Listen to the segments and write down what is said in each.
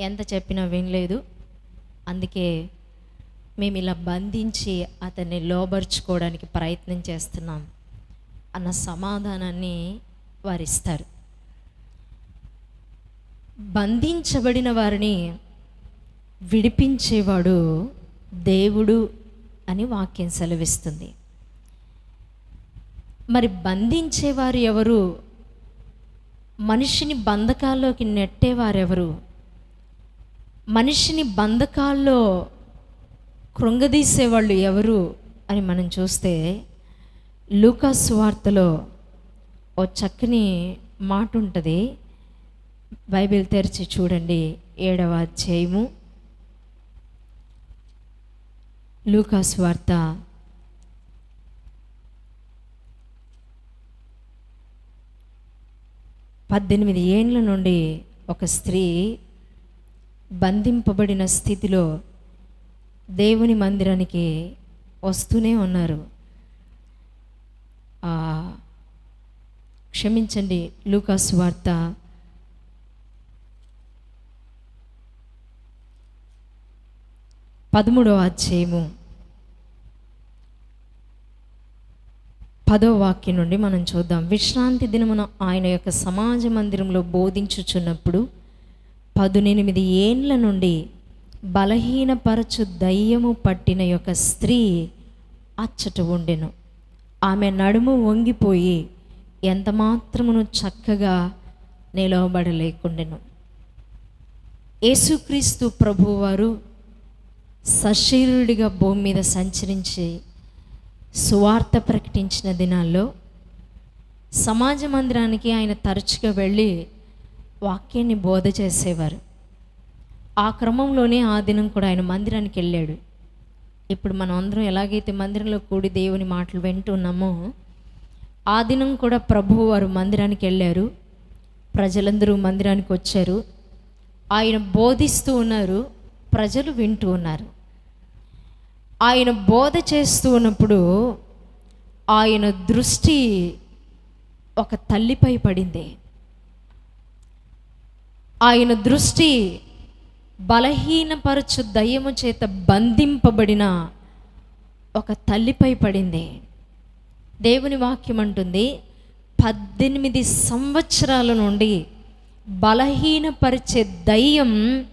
ఎంత చెప్పినా వినలేదు. అందుకే మేము ఇలా బంధించి అతన్ని లోబర్చుకోవడానికి ప్రయత్నం చేస్తున్నాం. అన్న సమాధానాన్ని వారిస్తారు. బంధించబడిన వారిని విడిపించేవాడు దేవుడు అని వాక్యం సెలవిస్తుంది. మరి బంధించేవారు ఎవరు? మనిషిని బంధకాల్లోకి నెట్టేవారెవరు? మనిషిని బంధకాల్లో కృంగదీసేవాళ్ళు ఎవరు అని మనం చూస్తే లూకాస్ వార్తలో ఓ చక్కని మాట ఉంటుంది. బైబిల్ తెరిచి చూడండి ఏడవ అధ్యాయము. లూకాస్ వార్త. పద్దెనిమిది ఏండ్ల నుండి ఒక స్త్రీ బంధింపబడిన స్థితిలో దేవుని మందిరానికి వస్తూనే ఉన్నారు. క్షమించండి లూకాస్ వార్త. పదమూడవ అధ్యాయము. పదో వాక్యం నుండి మనం చూద్దాం. విశ్రాంతి దినమున ఆయన యొక్క సమాజ మందిరంలో బోధించుచున్నప్పుడు పదునెనిమిది ఏండ్ల నుండి బలహీనపరచు దయ్యము పట్టిన యొక్క స్త్రీ అచ్చట ఉండెను. ఆమె నడుము వంగిపోయి ఎంత మాత్రమును చక్కగా నిలవబడలేకుండెను. యేసుక్రీస్తు ప్రభువారు సశీరుడిగా భూమి మీద సంచరించి సువార్త ప్రకటించిన దినాల్లో సమాజ మందిరానికి ఆయన తరచుగా వెళ్ళి వాక్యాన్ని బోధ చేసేవారు. ఆ క్రమంలోనే ఆ దినం కూడా ఆయన మందిరానికి వెళ్ళాడు. ఇప్పుడు మనం అందరం ఎలాగైతే మందిరంలో కూడి దేవుని మాటలు వింటున్నామో ఆ దినం కూడా ప్రభువు వారు మందిరానికి వెళ్ళారు. ప్రజలందరూ మందిరానికి వచ్చారు. ఆయన బోధిస్తూ ఉన్నారు ప్రజలు వింటూ ఉన్నారు. ఆయన బోధ చేస్తూ ఉన్నప్పుడు ఆయన దృష్టి ఒక తల్లిపై పడింది. ఆయన దృష్టి బలహీనపరచు దయ్యము చేత బంధింపబడిన ఒక తల్లిపై పడింది. దేవుని వాక్యం అంటుంది పద్దెనిమిది సంవత్సరాల నుండి బలహీనపరిచే దయ్యం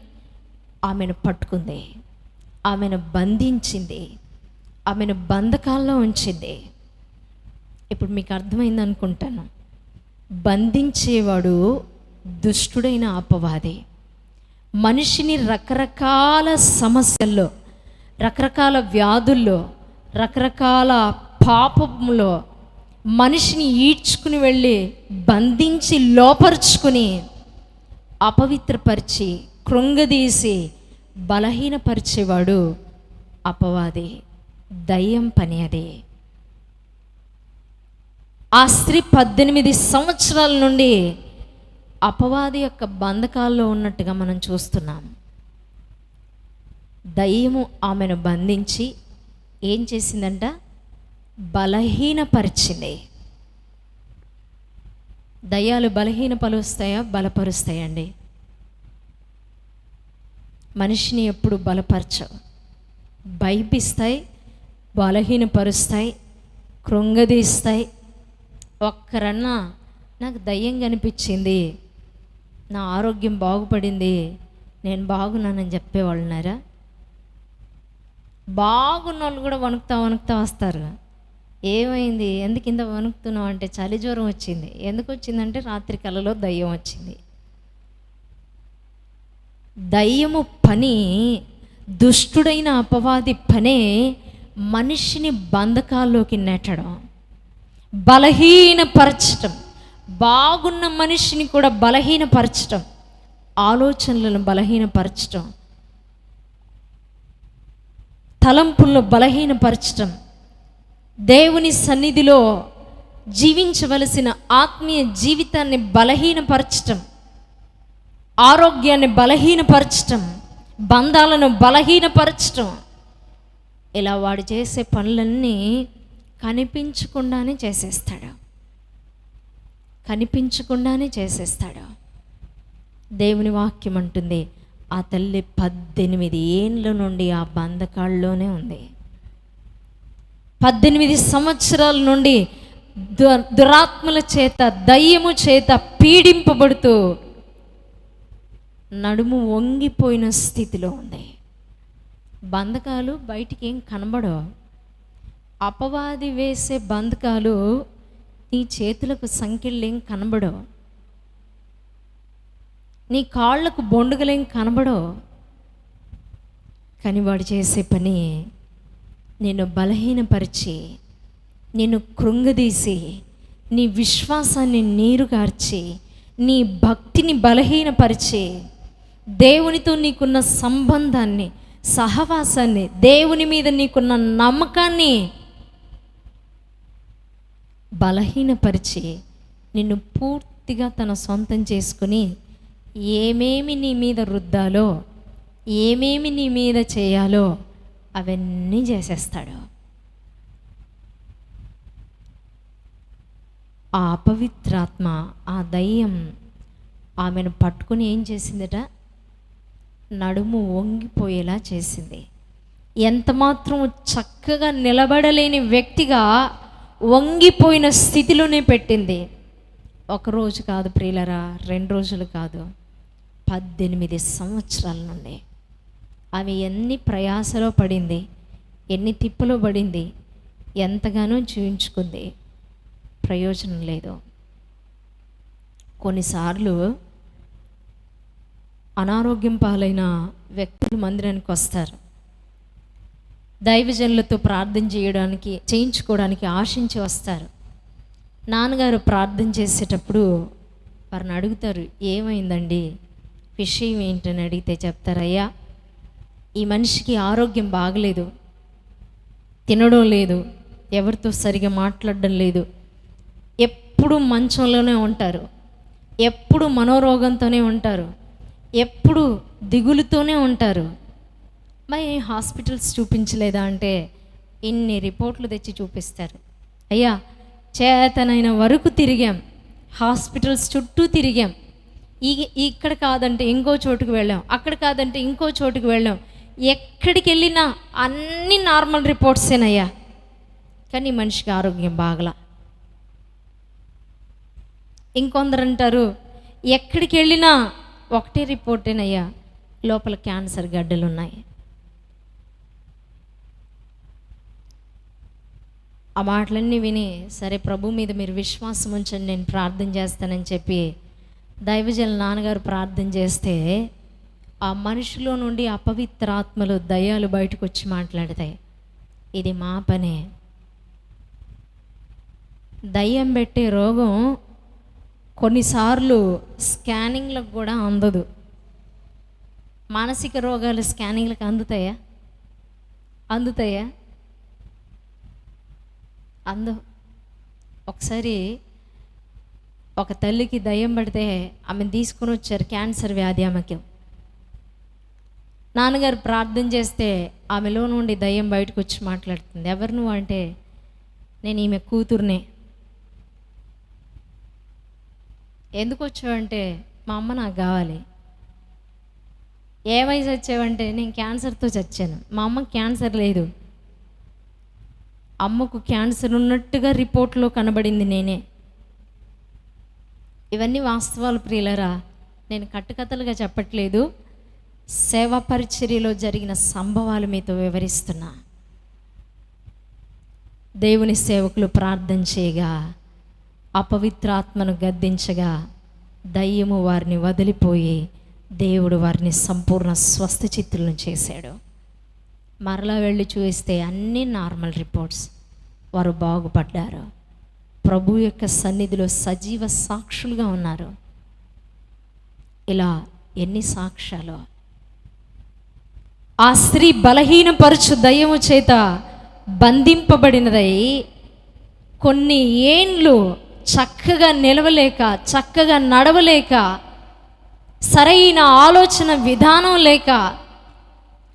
ఆమెను పట్టుకుంది ఆమెను బంధించింది ఆమెను బంధకాల్లో ఉంచింది. ఇప్పుడు మీకు అర్థమైంది అనుకుంటాను బంధించేవాడు దుష్టుడైన అపవాది. మనిషిని రకరకాల సమస్యల్లో రకరకాల వ్యాధుల్లో రకరకాల పాపంలో మనిషిని ఈడ్చుకుని వెళ్ళి బంధించి లోపరుచుకుని అపవిత్రపరిచి కృంగదీసి బలహీనపరిచేవాడు అపవాది. దయ్యం పని అది. ఆ స్త్రీ పద్దెనిమిది సంవత్సరాల నుండి అపవాది యొక్క బంధకాల్లో ఉన్నట్టుగా మనం చూస్తున్నాం. దయ్యము ఆమెను బంధించి ఏం చేసిందంట? బలహీనపరిచింది. దయ్యాలు బలహీనపరుస్తాయా? బలపరుస్తాయండి. మనిషిని ఎప్పుడు బలపరచవు. భయపిస్తాయి బలహీనపరుస్తాయి కృంగదీస్తాయి. ఒక్కరన్నా నాకు దయ్యం కనిపించింది నా ఆరోగ్యం బాగుపడింది నేను బాగున్నానని చెప్పేవాళ్ళున్నారా బాగున్న వాళ్ళు కూడా వణుకుతా వణుకుతా వస్తారు. ఏమైంది? ఎందుకు ఇంత వణుకుతున్నావు అంటే చలి జ్వరం వచ్చింది. ఎందుకు వచ్చిందంటే రాత్రి కలలో దయ్యం వచ్చింది. దయ్యము పని దుష్టుడైన అపవాది పనే మనిషిని బంధకాల్లోకి నెట్టడం బలహీనపరచడం బాగున్న మనిషిని కూడా బలహీనపరచటం ఆలోచనలను బలహీనపరచటం తలంపులను బలహీనపరచటం దేవుని సన్నిధిలో జీవించవలసిన ఆత్మీయ జీవితాన్ని బలహీనపరచటం ఆరోగ్యాన్ని బలహీనపరచటం బంధాలను బలహీనపరచటం ఇలా వాడు చేసే పనులన్నీ కనిపించకుండానే చేసేస్తాడు. కనిపించకుండానే చేసేస్తాడు? దేవుని వాక్యం అంటుంది ఆ తల్లి పద్దెనిమిది ఏండ్ల నుండి ఆ బంధకాల్లోనే ఉంది. పద్దెనిమిది సంవత్సరాల నుండి దు- దురాత్మల చేత దయ్యము చేత పీడింపబడుతూ నడుము వంగిపోయిన స్థితిలో ఉంది. బంధకాలు బయటికి ఏం కనబడవు. అపవాది వేసే బంధకాలు నీ చేతులకు సంకెళ్ళేం కనబడవు. నీ కాళ్ళకు బొండుగలేం కనబడవు. కానీ వాడు చేసే పని నిన్ను బలహీనపరిచి నిన్ను కృంగదీసి నీ విశ్వాసాన్ని నీరుగార్చి నీ భక్తిని బలహీనపరిచి దేవునితో నీకున్న సంబంధాన్ని సహవాసాన్ని దేవుని మీద నీకున్న నమ్మకాన్ని బలహీనపరిచి నిన్ను పూర్తిగా తన సొంతం చేసుకుని ఏమేమి నీ మీద రుద్దాలో ఏమేమి నీ మీద చేయాలో అవన్నీ చేసేస్తాడు. ఆ అపవిత్రాత్మ ఆ దయ్యం ఆమెను పట్టుకుని ఏం చేసిందట? నడుము వంగిపోయేలా చేసింది. ఎంత మాత్రం చక్కగా నిలబడలేని వ్యక్తిగా వంగిపోయిన స్థితిలోనే పెట్టింది. ఒకరోజు కాదు ప్రియులరా రెండు రోజులు కాదు. పద్దెనిమిది సంవత్సరాల నుండి ఆమె ఎన్ని ప్రయాసలో పడింది ఎన్ని తిప్పలో పడింది ఎంతగానో జీవించుకుంది. ప్రయోజనం లేదు. కొన్నిసార్లు అనారోగ్యం పాలైన వ్యక్తులు మందిరానికి వస్తారు. దైవజనులతో ప్రార్థన చేయడానికి చేయించుకోవడానికి ఆశించి వస్తారు. నాన్నగారు ప్రార్థన చేసేటప్పుడు వారిని అడుగుతారు ఏమైందండి? విషయం ఏంటని అడిగితే చెప్తారయ్యా ఈ మనిషికి ఆరోగ్యం బాగలేదు తినడం లేదు ఎవరితో సరిగా మాట్లాడడం లేదు. ఎప్పుడు మంచంలోనే ఉంటారు ఎప్పుడు మనోరోగంతోనే ఉంటారు ఎప్పుడు దిగులుతోనే ఉంటారు. మరి హాస్పిటల్స్ చూపించలేదా అంటే ఇన్ని రిపోర్ట్లు తెచ్చి చూపిస్తారు. అయ్యా చేతనైన వరకు తిరిగాం. హాస్పిటల్స్ చుట్టూ తిరిగాం. ఈ ఇక్కడ కాదంటే ఇంకో చోటుకు వెళ్ళాం. అక్కడ కాదంటే ఇంకో చోటుకు వెళ్ళాం. ఎక్కడికి వెళ్ళినా అన్ని నార్మల్ రిపోర్ట్సేనయ్యా. కానీ మనిషికి ఆరోగ్యం బాగలా. ఇంకొందరు అంటారు ఎక్కడికి వెళ్ళినా ఒకటే రిపోర్టేనయ్యా. లోపల క్యాన్సర్ గడ్డలు ఉన్నాయి ఆ మాటలన్నీ విని సరే ప్రభు మీద మీరు విశ్వాసం ఉంచండి నేను ప్రార్థన చేస్తానని చెప్పి దైవజల నాన్నగారు ప్రార్థన చేస్తే ఆ మనిషిలో నుండి అపవిత్రాత్మలు దయ్యాలు బయటకు వచ్చి మాట్లాడతాయి. ఇది మా పనే. దయ్యం పెట్టే రోగం కొన్నిసార్లు స్కానింగ్లకు కూడా అందదు. మానసిక రోగాలు స్కానింగ్లకు అందుతాయా? అందుతాయా? అందు ఒకసారి ఒక తల్లికి దయ్యం పడితే ఆమెను తీసుకొని వచ్చారు క్యాన్సర్ వ్యాధి ఆమెకి. నాన్నగారు ప్రార్థన చేస్తే ఆమెలో నుండి దయ్యం బయటకు వచ్చి మాట్లాడుతుంది. ఎవరు నువ్వు అంటే నేను ఈమె కూతుర్నే. ఎందుకు వచ్చావంటే మా అమ్మ నాకు కావాలి. ఏ వయసు వచ్చావంటే నేను క్యాన్సర్తో చచ్చాను. మా అమ్మ క్యాన్సర్ లేదు. అమ్మకు క్యాన్సర్ ఉన్నట్టుగా రిపోర్ట్లో కనబడింది నేనే. ఇవన్నీ వాస్తవాలు ప్రియులరా నేను కట్టుకథలుగా చెప్పట్లేదు. సేవా పరిచర్యలో జరిగిన సంభవాలు మీతో వివరిస్తున్నా. దేవుని సేవకులు ప్రార్థన చేయగా అపవిత్రాత్మను గద్దించగా దయ్యము వారిని వదిలిపోయి దేవుడు వారిని సంపూర్ణ స్వస్థ చిత్తులను చేశాడు. మరలా వెళ్ళి చూస్తే అన్ని నార్మల్ రిపోర్ట్స్ వారు బాగుపడ్డారు. ప్రభు యొక్క సన్నిధిలో సజీవ సాక్షులుగా ఉన్నారు. ఇలా ఎన్ని సాక్ష్యాలు? ఆ స్త్రీ బలహీనపరచు దయ్యము చేత బంధింపబడినదై కొన్ని ఏండ్లు చక్కగా నిలవలేక చక్కగా నడవలేక సరైన ఆలోచన విధానం లేక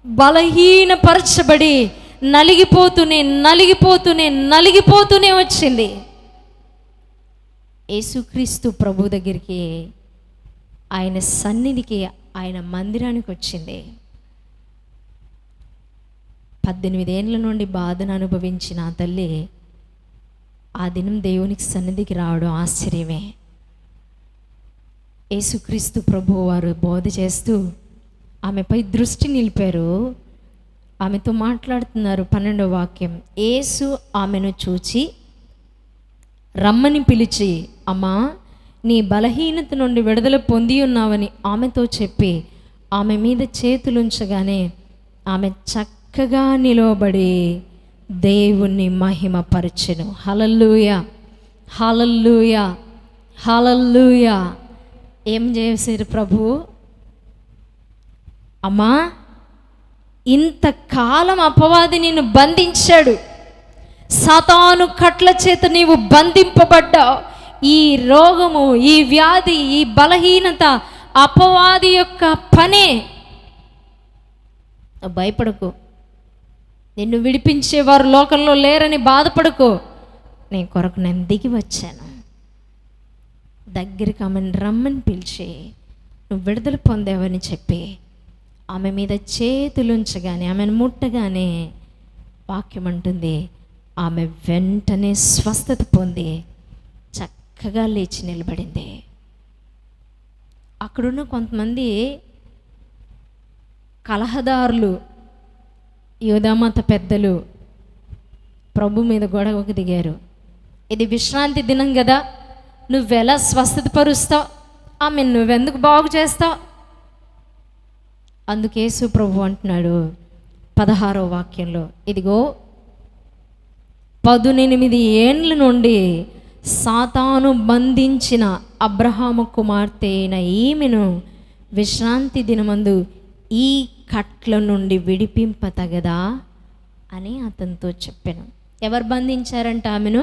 బలహీనపరచబడి నలిగిపోతూనే నలిగిపోతూనే నలిగిపోతూనే వచ్చింది. యేసుక్రీస్తు ప్రభు దగ్గరికి ఆయన సన్నిధికి ఆయన మందిరానికి వచ్చింది. పద్దెనిమిదేండ్ల నుండి బాధను అనుభవించిన ఆ తల్లి ఆ దినం దేవునికి సన్నిధికి రావడం ఆశ్చర్యమే. యేసుక్రీస్తు ప్రభు వారు బోధ చేస్తూ ఆమెపై దృష్టి నిలిపారు. ఆమెతో మాట్లాడుతున్నారు పన్నెండో వాక్యం. ఏసు ఆమెను చూచి రమ్మని పిలిచి అమ్మా నీ బలహీనత నుండి విడుదల పొంది ఉన్నావని ఆమెతో చెప్పి ఆమె మీద చేతులుంచగానే ఆమె చక్కగా నిలవబడి దేవుణ్ణి మహిమపరచెను. Hallelujah hallelujah hallelujah. ఏం చేశారు ప్రభు? అమ్మా ఇంతకాలం అపవాది నిన్ను బంధించాడు. సతాను కట్ల చేత నీవు బంధింపబడ్డావు ఈ రోగము ఈ వ్యాధి ఈ బలహీనత అపవాది యొక్క పనే. భయపడకు. నిన్ను విడిపించేవారు లోకంలో లేరని బాధపడకు. నేను కొరకు నేను దిగి వచ్చాను. దగ్గరికి ఆమెను రమ్మని పిలిచి నువ్వు విడుదల పొందేవని చెప్పి ఆమె మీద చేతులుంచగానే ఆమెను ముట్టగానే వాక్యం అంటుంది ఆమె వెంటనే స్వస్థత పొంది చక్కగా లేచి నిలబడింది. అక్కడున్న కొంతమంది కలహదారులు యోధామత పెద్దలు ప్రభు మీద గొడవకు దిగారు. ఇది విశ్రాంతి దినం కదా నువ్వెలా స్వస్థత పరుస్తావు? ఆమె నువ్వెందుకు బాగు చేస్తావు? అందుకేసు ప్రభు అంటున్నాడు పదహారో వాక్యంలో ఇదిగో పదునెనిమిది ఏండ్ల నుండి సాతాను బంధించిన అబ్రహాము కుమార్తె అయిన ఈమెను విశ్రాంతి దినమందు ఈ కట్ల నుండి విడిపింపతగదా అని అతనితో చెప్పాను. ఎవరు బంధించారంట ఆమెను?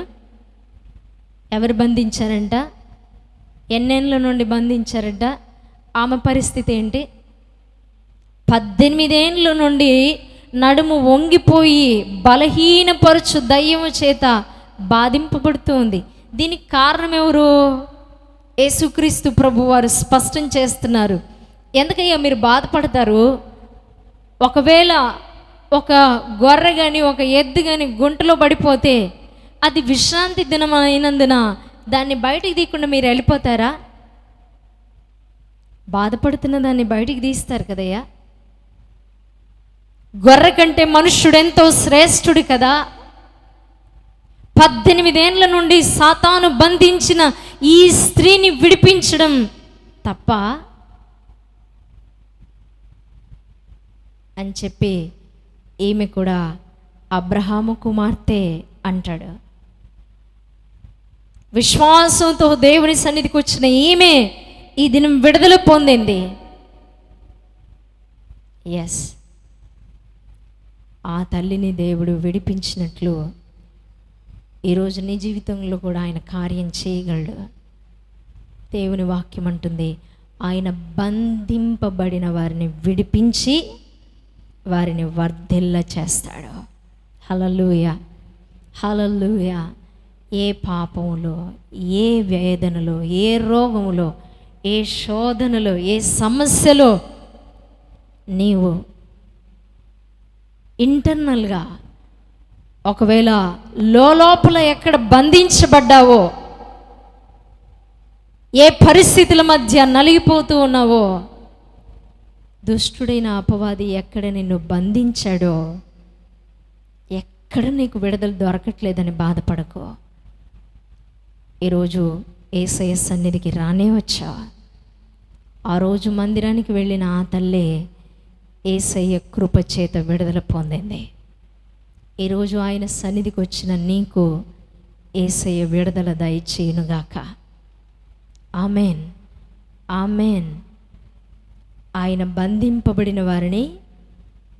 ఎవరు బంధించారంట? ఎన్నేళ్ళ నుండి బంధించారంట? ఆమె పరిస్థితి ఏంటి? పద్దెనిమిదేండ్ల నుండి నడుము వంగిపోయి బలహీనపరచు దయ్యము చేత బాధింపబడుతూ ఉంది. దీనికి కారణం ఎవరు? యేసుక్రీస్తు ప్రభు వారు స్పష్టం చేస్తున్నారు. ఎందుకయ్యా మీరు బాధపడతారు? ఒకవేళ ఒక గొర్రె కానీ ఒక ఎద్దు కానీ గుంటలో పడిపోతే అది విశ్రాంతి దినం అయినందున దాన్ని బయటికి తీయకుండా మీరు వెళ్ళిపోతారా? బాధపడుతున్న దాన్ని బయటికి తీస్తారు కదయ్యా. గొర్రె కంటే మనుష్యుడెంతో శ్రేష్ఠుడు కదా. పద్దెనిమిదేండ్ల నుండి సాతాను బంధించిన ఈ స్త్రీని విడిపించడం తప్ప అని చెప్పి ఈమె కూడా అబ్రహాము కుమార్తె అంటాడు. విశ్వాసంతో దేవుని సన్నిధికి వచ్చిన ఈమె ఈ దినం విడుదల పొందింది. ఎస్ ఆ తల్లిని దేవుడు విడిపించినట్లు ఈరోజు నీ జీవితంలో కూడా ఆయన కార్యం చేయగలడు. దేవుని వాక్యం అంటుంది ఆయన బంధింపబడిన వారిని విడిపించి వారిని వర్ధిల్ల చేస్తాడు. హలలుయ హలలుయ ఏ పాపములో ఏ వేదనలో ఏ రోగములో ఏ శోధనలో ఏ సమస్యలో నీవు ఇంటర్నల్గా ఒకవేళ లోపల ఎక్కడ బంధించబడ్డావో ఏ పరిస్థితుల మధ్య నలిగిపోతూ ఉన్నావో దుష్టుడైన అపవాది ఎక్కడ నిన్ను బంధించాడో ఎక్కడ నీకు విడుదల దొరకట్లేదని బాధపడకో. ఈరోజు ఏసయ సన్నిధికి రానే వచ్చా ఆ రోజు మందిరానికి వెళ్ళిన ఆ తల్లే ఏసయ్య కృప చేత విడుదల పొందింది. ఈరోజు ఆయన సన్నిధికి వచ్చిన నీకు ఏసయ్య విడుదల దయచేయునుగాక. ఆమెన్. ఆమెన్. ఆయన బంధింపబడిన వారిని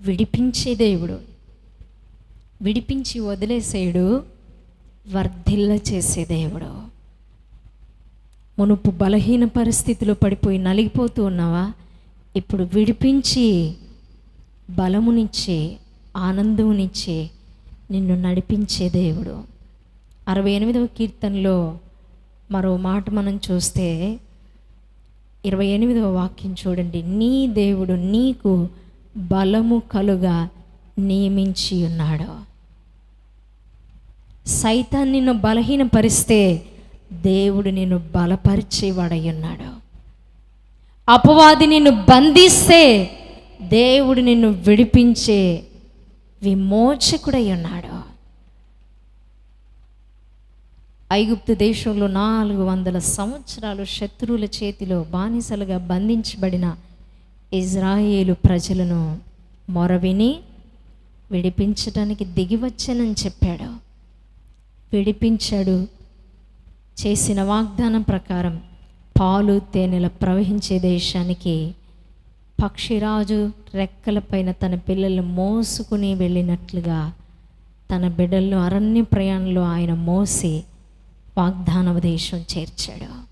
విడిపించే దేవుడు. విడిపించి వదిలేసేయుడు వర్ధిల్ల చేసే దేవుడు. మునుపు బలహీన పరిస్థితిలో పడిపోయి నలిగిపోతూ ఉన్నావా? ఇప్పుడు విడిపించి బలమునిచ్చే ఆనందమునిచ్చే నిన్ను నడిపించే దేవుడు. అరవై ఎనిమిదవ కీర్తనలో మరో మాట మనం చూస్తే ఇరవై ఎనిమిదవ వాక్యం చూడండి. నీ దేవుడు నీకు బలము కలుగా నియమించి ఉన్నాడు. సైతాన్ని నిన్ను బలహీనపరిస్తే దేవుడు నిన్ను బలపరిచేవాడై ఉన్నాడు. అపవాది నిన్ను బంధిస్తే దేవుడు నిన్ను విడిపించే విమోచకుడై ఉన్నాడు ఐగుప్తు దేశంలో నాలుగు వందల సంవత్సరాలు శత్రువుల చేతిలో బానిసలుగా బంధించబడిన ఇజ్రాయేలు ప్రజలను మొరవిని విడిపించడానికి దిగివచ్చానని చెప్పాడు. విడిపించాడు. చేసిన వాగ్దానం ప్రకారం పాలు తేనెల ప్రవహించే దేశానికి పక్షిరాజు రెక్కలపైన తన పిల్లలు మోసుకుని వెళ్ళినట్లుగా తన బిడ్డల్లో అరణ్య ప్రయాణంలో ఆయన మోసి వాగ్దానవ దేశం చేర్చాడు.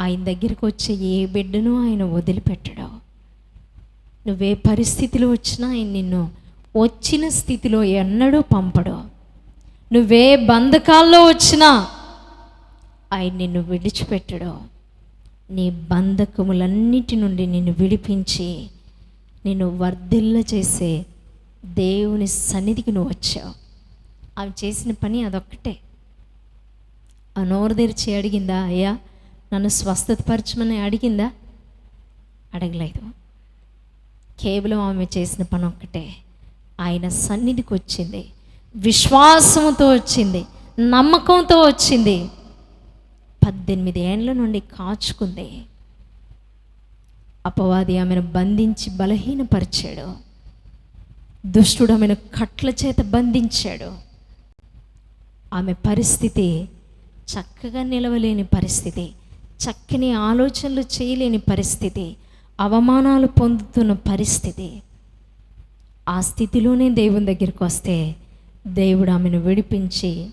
ఆయన దగ్గరికి వచ్చే ఏ బిడ్డను ఆయన వదిలిపెట్టడు. నువ్వే పరిస్థితిలో వచ్చినా ఆయన నిన్ను వచ్చిన స్థితిలో ఎన్నడూ పంపడు. నువ్వే బంధకాల్లో వచ్చినా ఆయన నిన్ను విడిచిపెట్టడు. నీ బంధకములన్నిటి నుండి నిన్ను విడిపించి నిన్ను వర్ధిల్ల చేసే దేవుని సన్నిధికి నువ్వు వచ్చావు. ఆమె చేసిన పని అదొక్కటే. ఆ నోరు తెరిచి అడిగిందా అయ్యా నన్ను స్వస్థతపరచమని అడిగిందా? అడగలేదు. కేవలం ఆమె చేసిన పని ఒక్కటే. ఆయన సన్నిధికి వచ్చింది. విశ్వాసంతో వచ్చింది. నమ్మకంతో వచ్చింది. పద్దెనిమిది ఏండ్ల నుండి కాచుకుంది. అపవాది ఆమెను బంధించి బలహీనపరిచాడు. దుష్టుడు ఆమెను కట్ల చేత బంధించాడు. ఆమె పరిస్థితి చక్కగా నిలవలేని పరిస్థితి చక్కని ఆలోచనలు చేయలేని పరిస్థితి అవమానాలు పొందుతున్న పరిస్థితి. ఆ స్థితిలోనే దేవుని దగ్గరికి వస్తే దేవుడు ఆమెను విడిపించి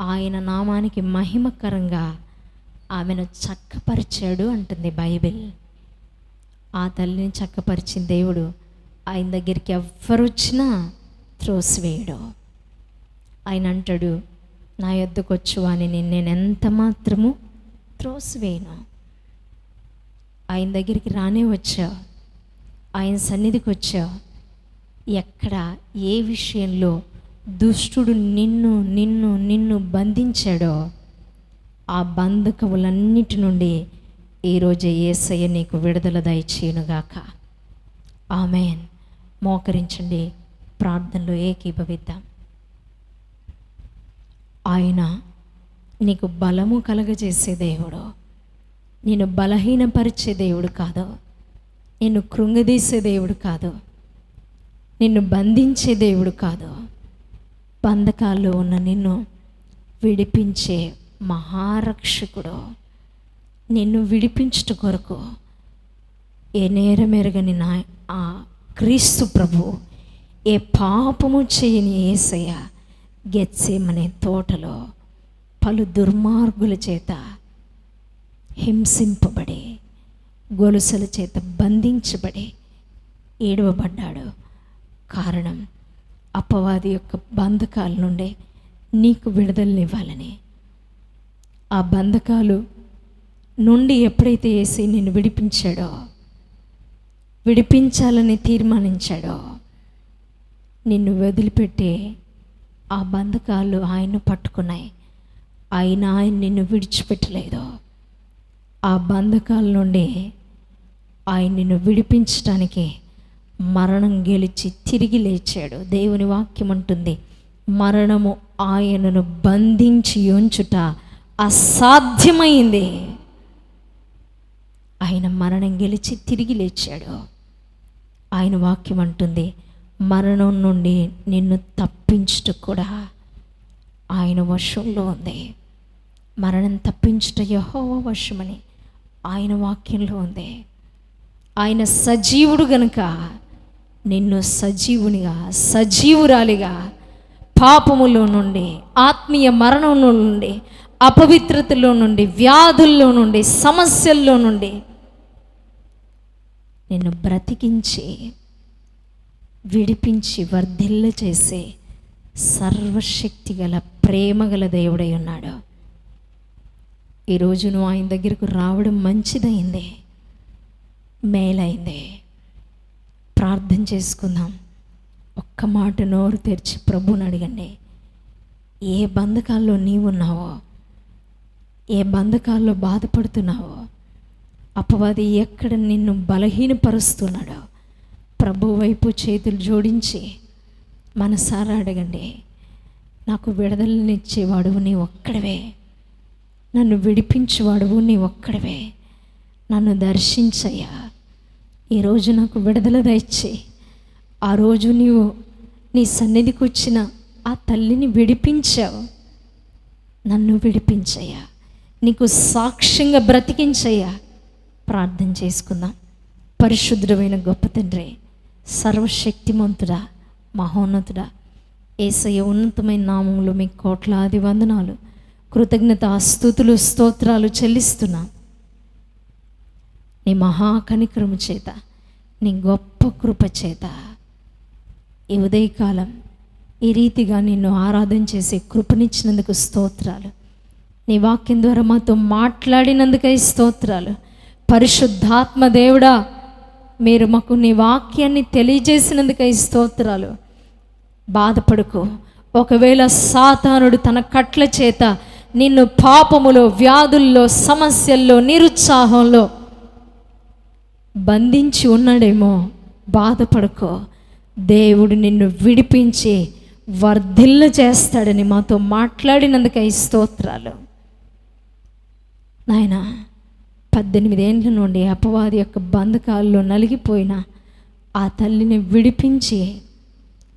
ఆయన నామానికి మహిమకరంగా ఆమెను చక్కపరిచాడు అంటుంది బైబిల్. ఆ తల్లిని చక్కపరిచిన దేవుడు ఆయన దగ్గరికి ఎవ్వరు వచ్చినా త్రోసివేయడు ఆయన అంటాడు నా యొద్దకు వచ్చువాని నేను ఎంత మాత్రము త్రోసివేయను ఆయన దగ్గరికి రానే వచ్చా? ఆయన సన్నిధికి వచ్చా? ఎక్కడ ఏ విషయంలో దుష్టుడు నిన్ను నిన్ను నిన్ను బంధించాడో? ఆ బంధకములన్నిటి నుండి ఈరోజు ఏసయ్య నీకు విడుదల దయచేయునుగాక. ఆమెన్. మోకరించండి. ప్రార్థనలో ఏకీభవిద్దాం. ఆయన నీకు బలము కలగజేసే దేవుడు. నేను బలహీనపరిచే దేవుడు కాదు. నిన్ను కృంగదీసే దేవుడు కాదు. నిన్ను బంధించే దేవుడు కాదు. బంధకాల్లో ఉన్న నిన్ను విడిపించే మహారక్షకుడు నిన్ను విడిపించుట కొరకు ఏ నేరమెరగని నా ఆ క్రీస్తు ప్రభు ఏ పాపము చేయని ఏసయ్య గెత్సేమనే తోటలో పలు దుర్మార్గుల చేత హింసింపబడి గొలుసుల చేత బంధించబడి ఏడవబడ్డాడు. కారణం అపవాది యొక్క బంధకాల నుండి నీకు విడుదలనివ్వాలని ఆ బంధకాలు నుండి ఎప్పుడైతే వేసి నిన్ను విడిపించాడో విడిపించాలని తీర్మానించాడో నిన్ను వదిలిపెట్టే ఆ బంధకాలు ఆయన పట్టుకున్నాయి. ఆయన ఆయన నిన్ను విడిచిపెట్టలేదు. ఆ బంధకాల నుండి ఆయన నిన్ను విడిపించడానికి మరణం గెలిచి తిరిగి లేచాడు. దేవుని వాక్యం అంటుంది మరణము ఆయనను బంధించి ఉంచుట అసాధ్యమైంది. ఆయన మరణం గెలిచి తిరిగి లేచాడు. ఆయన వాక్యం అంటుంది మరణం నుండి నిన్ను తప్పించుట కూడా ఆయన వశంలో ఉంది. మరణం తప్పించుట యహోవ వశమని ఆయన వాక్యంలో ఉంది. ఆయన సజీవుడు గనుక నిన్ను సజీవునిగా సజీవురాలిగా పాపములో నుండి ఆత్మీయ మరణంలో నుండి అపవిత్రతలో నుండి వ్యాధుల్లో నుండి సమస్యల్లో నుండి నిన్ను బ్రతికించి విడిపించి వర్ధిల్ల చేసే సర్వశక్తి గల ప్రేమ గల దేవుడై ఉన్నాడు. ఈరోజు నువ్వు ఆయన దగ్గరకు రావడం మంచిదైంది మేలైంది. ప్రార్థన చేసుకుందాం. ఒక్క మాట నోరు తెరిచి ప్రభుని అడగండి. ఏ బంధకాల్లో నీవున్నావో ఏ బంధకాల్లో బాధపడుతున్నావో అపవాది ఎక్కడ నిన్ను బలహీనపరుస్తున్నాడో ప్రభు వైపు చేతులు జోడించి మనసారా అడగండి. నాకు విడుదలనిచ్చేవాడువు నీ ఒక్కడవే. నన్ను విడిపించేవాడువు నీ ఒక్కడవే. నన్ను దర్శించయ్యా. ఈరోజు నాకు విడుదల దయచి ఆ రోజు నీవు నీ సన్నిధికి వచ్చిన ఆ తల్లిని విడిపించావు. నన్ను విడిపించయ్యా. నీకు సాక్ష్యంగా బ్రతికించయ్యా. ప్రార్థన చేసుకుందాం. పరిశుద్ధమైన గొప్ప తండ్రి సర్వశక్తిమంతుడా మహోన్నతుడా ఏసయ్య ఉన్నతమైన నామంలో మీ కోట్లాది వందనాలు కృతజ్ఞత స్థుతులు స్తోత్రాలు చెల్లిస్తున్నా. నీ మహాకనికరము చేత నీ గొప్ప కృప చేత ఈ ఉదయకాలం ఈ రీతిగా నిన్ను ఆరాధన చేసే కృపనిచ్చినందుకు స్తోత్రాలు. నీ వాక్యం ద్వారా మాతో మాట్లాడినందుకై స్తోత్రాలు. పరిశుద్ధాత్మ దేవుడా మీరు మాకు నీ వాక్యాన్ని తెలియజేసినందుకై స్తోత్రాలు. బాధపడుకో. ఒకవేళ సాతానుడు తన కట్ల చేత నిన్ను పాపములో వ్యాధుల్లో సమస్యల్లో నిరుత్సాహంలో బంధించి ఉన్నాడేమో బాధపడుకో. దేవుడు నిన్ను విడిపించి వర్ధిల్ల చేస్తాడని మాతో మాట్లాడినందుకై స్తోత్రాలు. నాయన పద్దెనిమిదేండ్ల నుండి అపవాది యొక్క బంధకాల్లో నలిగిపోయిన ఆ తల్లిని విడిపించి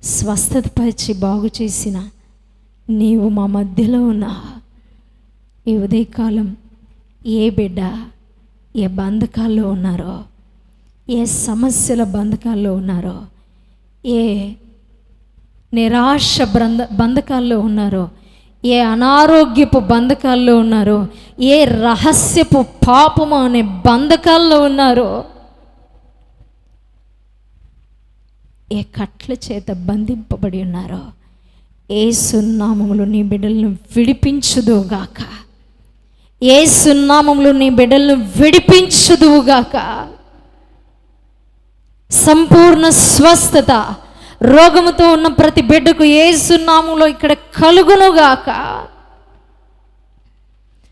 స్వస్థతపరిచి బాగు చేసిన నీవు మా మధ్యలో ఉన్నా ఈ ఉదయకాలం ఏ బిడ్డ ఏ బంధకాల్లో ఉన్నారో ఏ సమస్యల బంధకాల్లో ఉన్నారో ఏ నిరాశ బంధ బంధకాల్లో ఉన్నారో ఏ అనారోగ్యపు బంధకాల్లో ఉన్నారో ఏ రహస్యపు పాపము అనే బంధకాల్లో ఉన్నారో ఏ కట్ల చేత బంధింపబడి ఉన్నారో ఏ సున్నామములు నీ బిడ్డలను విడిపించుదువుగాక. ఏ సున్నామములు నీ బిడ్డలను విడిపించుదువుగాక. సంపూర్ణ స్వస్థత రోగముతో ఉన్న ప్రతి బిడ్డకు ఏ సున్నాములో ఇక్కడ కలుగునుగాక.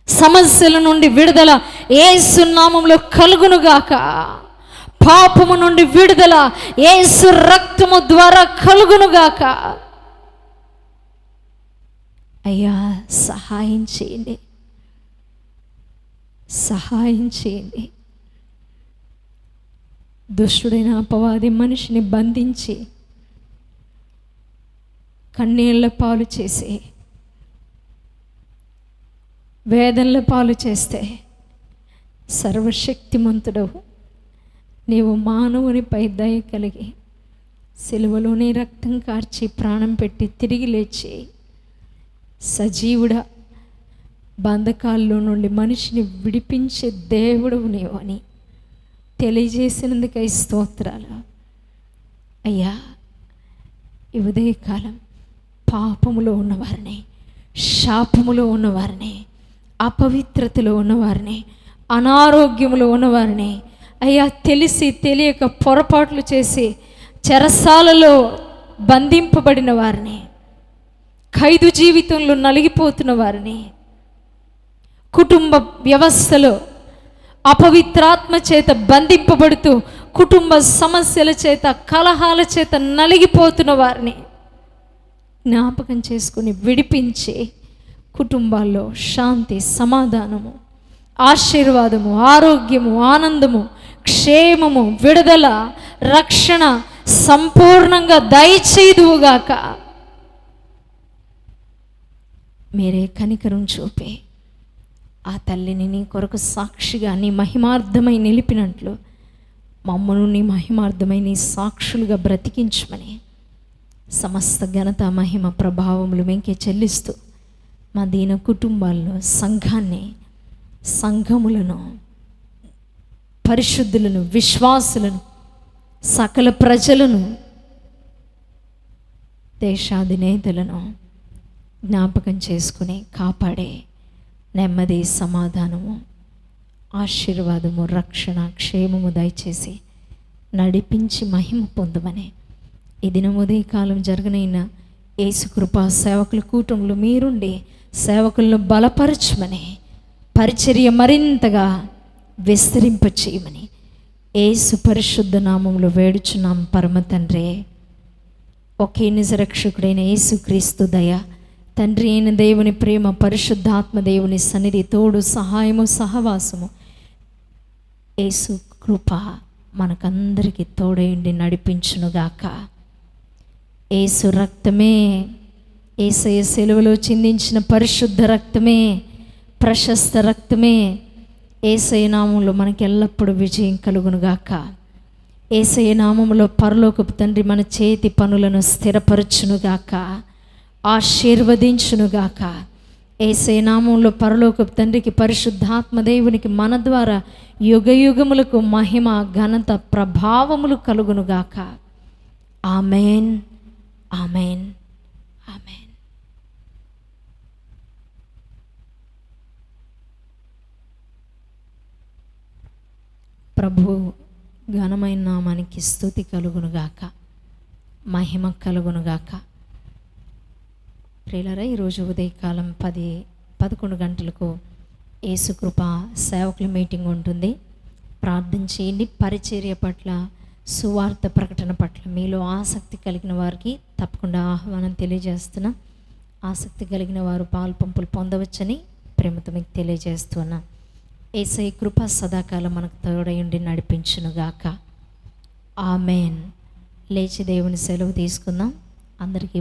సమస్యల నుండి విడుదల ఏ సున్నామంలో కలుగునుగాక. పాపము నుండి విడుదల ఏసు రక్తము ద్వారా కలుగునుగాక. అయ్యా సహాయం చేయండి. సహాయం చేయండి. దుష్టుడైన అపవాది మనిషిని బంధించి కన్నీళ్ళ పాలు చేసి వేదనల పాలు చేస్తే సర్వశక్తిమంతుడవు. నీవు మానవునిపై దయ కలిగి సిలువలోనే రక్తం కార్చి ప్రాణం పెట్టి తిరిగి లేచి సజీవుడ బంధకాల్లో నుండి మనిషిని విడిపించే దేవుడు నీవు అని తెలియజేసినందుకై స్తోత్రాలు. అయ్యా ఈ ఉదయకాలం పాపములో ఉన్నవారిని శాపములో ఉన్నవారిని అపవిత్రతలో ఉన్నవారిని అనారోగ్యములో ఉన్నవారిని అయ్యా తెలిసి తెలియక పొరపాట్లు చేసి చెరసాలలో బంధింపబడిన వారిని ఖైదు జీవితంలో నలిగిపోతున్న వారిని కుటుంబ వ్యవస్థలో అపవిత్రాత్మ చేత బంధింపబడుతూ కుటుంబ సమస్యల చేత కలహాల చేత నలిగిపోతున్న వారిని జ్ఞాపకం చేసుకుని విడిపించి కుటుంబాల్లో శాంతి సమాధానము ఆశీర్వాదము ఆరోగ్యము ఆనందము క్షేమము విడుదల రక్షణ సంపూర్ణంగా దయచేదువుగాక మీరే కనికరం చూపే ఆ తల్లిని నీ కొరకు సాక్షిగా నీ మహిమార్థమై నిలిపినట్లు మమ్మను నీ మహిమార్థమై నీ సాక్షులుగా బ్రతికించమని సమస్త ఘనత మహిమ ప్రభావములు వెంకే చెల్లిస్తూ మా దీన కుటుంబాల్లో సంఘాన్ని సంఘములను పరిశుద్ధులను విశ్వాసులను సకల ప్రజలను దేశాధినేతలను జ్ఞాపకం చేసుకుని కాపాడే నెమ్మది సమాధానము ఆశీర్వాదము రక్షణ క్షేమము దయచేసి నడిపించి మహిమ పొందమని ఈ దినం ఉదయకాలం జరగనైన యేసుకృప సేవకుల కూటంలో మీరుండి సేవకులను బలపరచమని పరిచర్య మరింతగా విస్తరింప చేయమని ఏసు పరిశుద్ధ నామంలో వేడుచున్నాం పరమ తండ్రే. ఒకే నిజరక్షకుడైన యేసుక్రీస్తు దయ తండ్రి అయిన దేవుని ప్రేమ పరిశుద్ధాత్మ దేవుని సన్నిధి తోడు సహాయము సహవాసము యేసు కృప మనకందరికీ తోడైండి నడిపించునుగాక. ఏసు రక్తమే ఏసయ సెలవులో చిందించిన పరిశుద్ధ రక్తమే ప్రశస్త రక్తమే. ఏసయ నామంలో మనకి ఎల్లప్పుడూ విజయం కలుగునుగాక. ఏసయ నామంలో పరలోకపు తండ్రి మన చేతి పనులను స్థిరపరచునుగాక. ఆశీర్వదించునుగాక. ఏసయ నామంలో పరలోకపు తండ్రికి పరిశుద్ధాత్మ దేవునికి మన ద్వారా యుగ యుగములకు మహిమ ఘనత ప్రభావములు కలుగునుగాక. ఆమెన్. ఆమెన్ ఆమెన్ ప్రభు ఘనమైన నామానికి స్థుతి కలుగునుగాక. మహిమ కలుగునుగాక. ప్రియులరా ఈరోజు ఉదయకాలం పది పదకొండు గంటలకు యేసుకృప సేవకుల మీటింగ్ ఉంటుంది. ప్రార్థన చేయండి. పరిచర్య పట్ల సువార్త ప్రకటన పట్ల మీలో ఆసక్తి కలిగిన వారికి తప్పకుండా ఆహ్వానం తెలియజేస్తున్నా. ఆసక్తి కలిగిన వారు పాలు పంపులు పొందవచ్చని ప్రేమతో మీకు తెలియజేస్తున్నా. ఏసై కృప సదాకాలం మనకు తోడయుండి నడిపించునుగాక ఆమెన్. లేచి దేవుని సెలవు తీసుకుందాం. అందరికీ